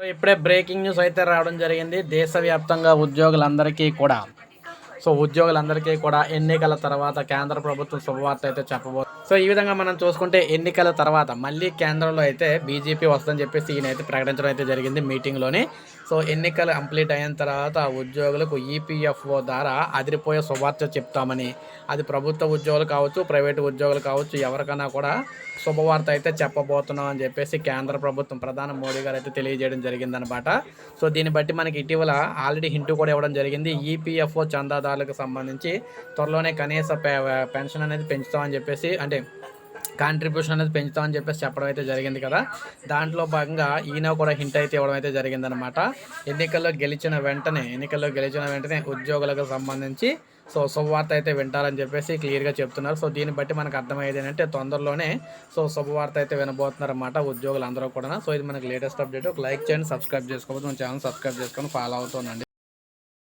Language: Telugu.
సో ఇప్పుడే బ్రేకింగ్ న్యూస్ అయితే రావడం జరిగింది. దేశవ్యాప్తంగా ఉద్యోగులందరికీ కూడా. సో ఉద్యోగులందరికీ కూడా ఎన్నికల తర్వాత కేంద్ర ప్రభుత్వం శుభవార్త అయితే చెప్పబో సో ఈ విధంగా మనం చూసుకుంటే ఎన్నికల తర్వాత మళ్ళీ కేంద్రంలో అయితే బీజేపీ వస్తుందని చెప్పేసి ఈయన అయితే ప్రకటించడం అయితే జరిగింది మీటింగ్లోని. సో ఎన్నికలు కంప్లీట్ అయిన తర్వాత ఉద్యోగులకు ఈపీఎఫ్ఓ ద్వారా అదిరిపోయే శుభార్త చెప్తామని. అది ప్రభుత్వ ఉద్యోగులు కావచ్చు ప్రైవేటు ఉద్యోగులు కావచ్చు ఎవరికైనా కూడా శుభవార్త అయితే చెప్పబోతున్నాం అని చెప్పేసి కేంద్ర ప్రభుత్వం ప్రధాని మోడీ గారు అయితే తెలియజేయడం జరిగిందనమాట. సో దీన్ని బట్టి మనకి ఇటీవల ఆల్రెడీ హింటూ కూడా ఇవ్వడం జరిగింది. ఈపీఎఫ్ఓ చందాదారులకు సంబంధించి త్వరలోనే కనీస పె- పెన్షన్ అనేది పెంచుతామని చెప్పేసి అంటే కాంట్రిబ్యూషన్ అనేది పెంచుతామని చెప్పేసి చెప్పడం అయితే జరిగింది కదా. దాంట్లో భాగంగా ఈయన కూడా హింట్ అయితే ఇవ్వడం అయితే జరిగిందనమాట ఎన్నికల్లో గెలిచిన వెంటనే ఎన్నికల్లో గెలిచిన వెంటనే ఉద్యోగులకు సంబంధించి సో శుభవార్త అయితే వింటారని చెప్పేసి క్లియర్గా చెప్తున్నారు. సో దీన్ని బట్టి మనకు అర్థమయ్యేది ఏంటంటే తొందరలోనే సో శుభవార్త అయితే వినబోతున్నారు అన్నమాట ఉద్యోగులు అందరూ కూడా సో ఇది మనకి లేటెస్ట్ అప్డేట్ ఒక లైక్ చేయండి సబ్స్క్రైబ్ చేసుకోవచ్చు మన ఛానల్ సబ్స్క్రైబ్ చేసుకొని ఫాలో అవుతుందండి